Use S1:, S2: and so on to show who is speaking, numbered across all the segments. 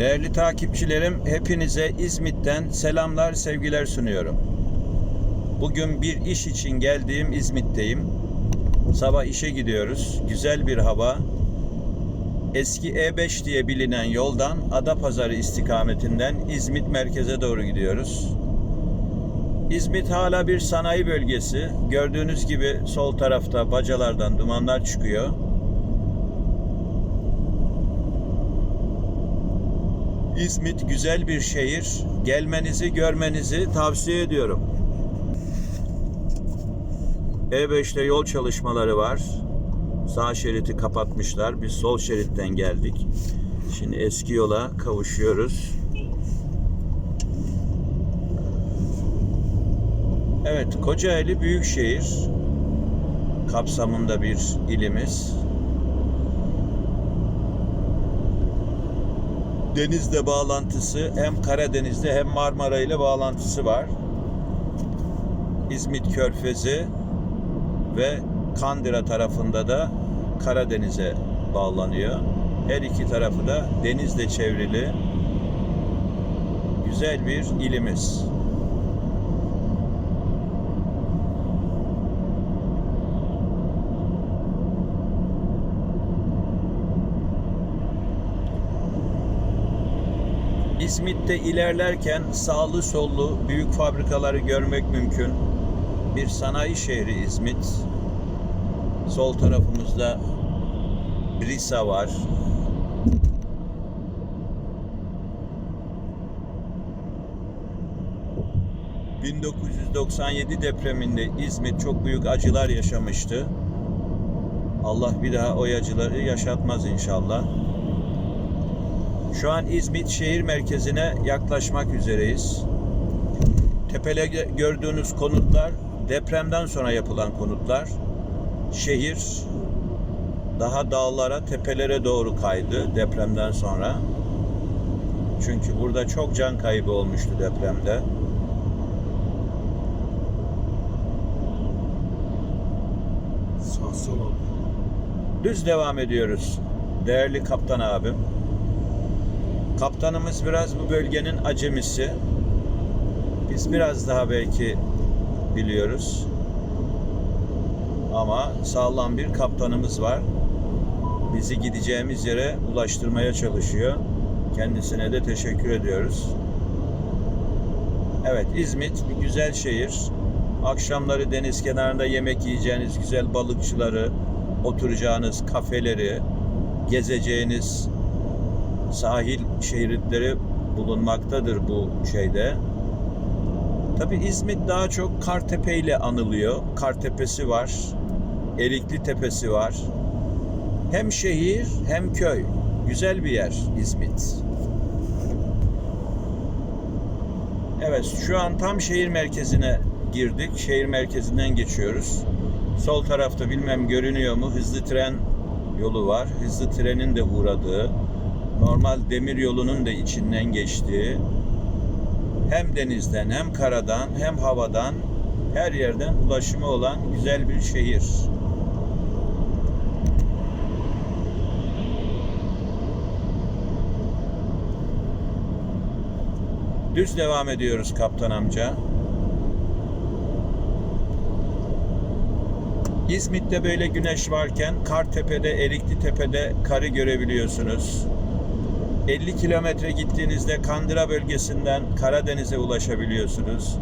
S1: Değerli takipçilerim, hepinize İzmit'ten selamlar, sevgiler sunuyorum. Bugün bir iş için geldiğim İzmit'teyim. Sabah işe gidiyoruz. Güzel bir hava. Eski E5 diye bilinen yoldan Adapazarı istikametinden İzmit merkeze doğru gidiyoruz. İzmit hala bir sanayi bölgesi. Gördüğünüz gibi sol tarafta bacalardan dumanlar çıkıyor. İzmit güzel bir şehir. Gelmenizi, görmenizi tavsiye ediyorum. E5'te yol çalışmaları var. Sağ şeridi kapatmışlar. Biz sol şeritten geldik. Şimdi eski yola kavuşuyoruz. Evet, Kocaeli büyükşehir kapsamında bir ilimiz. Denizle bağlantısı hem Karadeniz'de hem Marmara ile bağlantısı var. İzmit Körfezi ve Kandıra tarafında da Karadeniz'e bağlanıyor. Her iki tarafı da denizle çevrili güzel bir ilimiz. İzmit'te ilerlerken sağlı sollu büyük fabrikaları görmek mümkün. Bir sanayi şehri İzmit. Sol tarafımızda Brisa var. ...1997 depreminde İzmit çok büyük acılar yaşamıştı. Allah bir daha o acıları yaşatmaz inşallah. Şu an İzmit şehir merkezine yaklaşmak üzereyiz. Tepele gördüğünüz konutlar depremden sonra yapılan konutlar. Şehir daha dağlara, tepelere doğru kaydı depremden sonra. Çünkü burada çok can kaybı olmuştu depremde.
S2: Sağ sol.
S1: Düz devam ediyoruz. Değerli kaptan abim. Kaptanımız biraz bu bölgenin acemisi. Biz biraz daha belki biliyoruz. Ama sağlam bir kaptanımız var. Bizi gideceğimiz yere ulaştırmaya çalışıyor. Kendisine de teşekkür ediyoruz. Evet İzmit bir güzel şehir. Akşamları deniz kenarında yemek yiyeceğiniz güzel balıkçıları, oturacağınız kafeleri, gezeceğiniz sahil şeritleri bulunmaktadır bu şeyde. Tabi İzmit daha çok Kartepe ile anılıyor. Kartepe'si var. Erikli Tepesi var. Hem şehir hem köy. Güzel bir yer İzmit. Evet şu an tam şehir merkezine girdik. Şehir merkezinden geçiyoruz. Sol tarafta bilmem görünüyor mu hızlı tren yolu var. Hızlı trenin de uğradığı normal demir yolunun da içinden geçtiği hem denizden hem karadan hem havadan her yerden ulaşımı olan güzel bir şehir. Düz devam ediyoruz kaptan amca. İzmit'te böyle güneş varken Kartepe'de, Erikli Tepe'de karı görebiliyorsunuz. 50 kilometre gittiğinizde Kandıra bölgesinden Karadeniz'e ulaşabiliyorsunuz.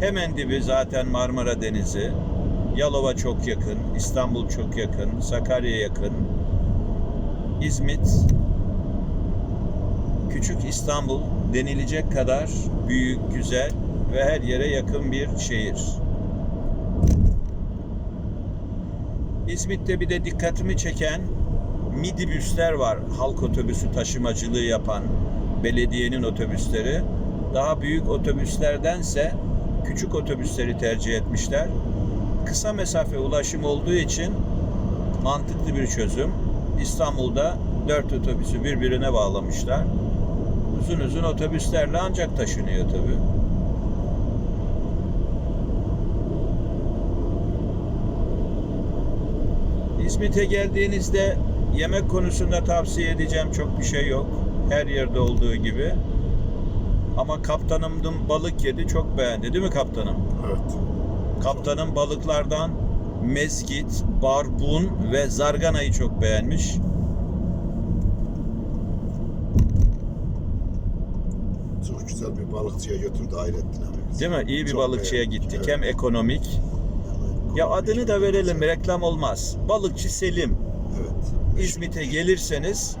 S1: Hemen dibi zaten Marmara Denizi. Yalova çok yakın, İstanbul çok yakın, Sakarya yakın. İzmit, küçük İstanbul denilecek kadar büyük, güzel ve her yere yakın bir şehir. İzmit'te bir de dikkatimi çeken midibüsler var. Halk otobüsü taşımacılığı yapan belediyenin otobüsleri. Daha büyük otobüslerdense küçük otobüsleri tercih etmişler. Kısa mesafe ulaşım olduğu için mantıklı bir çözüm. İstanbul'da dört otobüsü birbirine bağlamışlar. Uzun uzun otobüslerle ancak taşınıyor tabii. İzmit'e geldiğinizde yemek konusunda tavsiye edeceğim çok bir şey yok. Her yerde olduğu gibi. Ama kaptanım dün balık yedi, çok beğendi değil mi kaptanım?
S2: Evet.
S1: Kaptanın balıklardan mezgit, barbun ve zarganayı çok beğenmiş.
S2: Çok güzel bir balıkçıya götürdü Hayrettin abi.
S1: Değil mi? İyi bir
S2: Çok
S1: balıkçıya
S2: beğendik,
S1: gittik.
S2: evet.
S1: Hem ekonomik. Ya adını da verelim, reklam olmaz. Balıkçı Selim.
S2: Evet.
S1: İzmit'e gelirseniz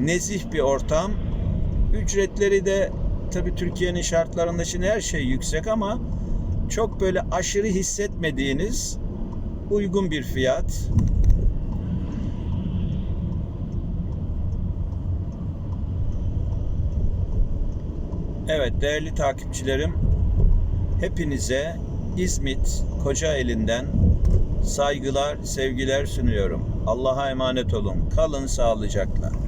S1: nezih bir ortam. Ücretleri de tabii Türkiye'nin şartlarında şimdi her şey yüksek ama çok böyle aşırı hissetmediğiniz uygun bir fiyat. Evet değerli takipçilerim hepinize İzmit Kocaeli'nden saygılar, sevgiler sunuyorum. Allah'a emanet olun. Kalın sağlıcakla.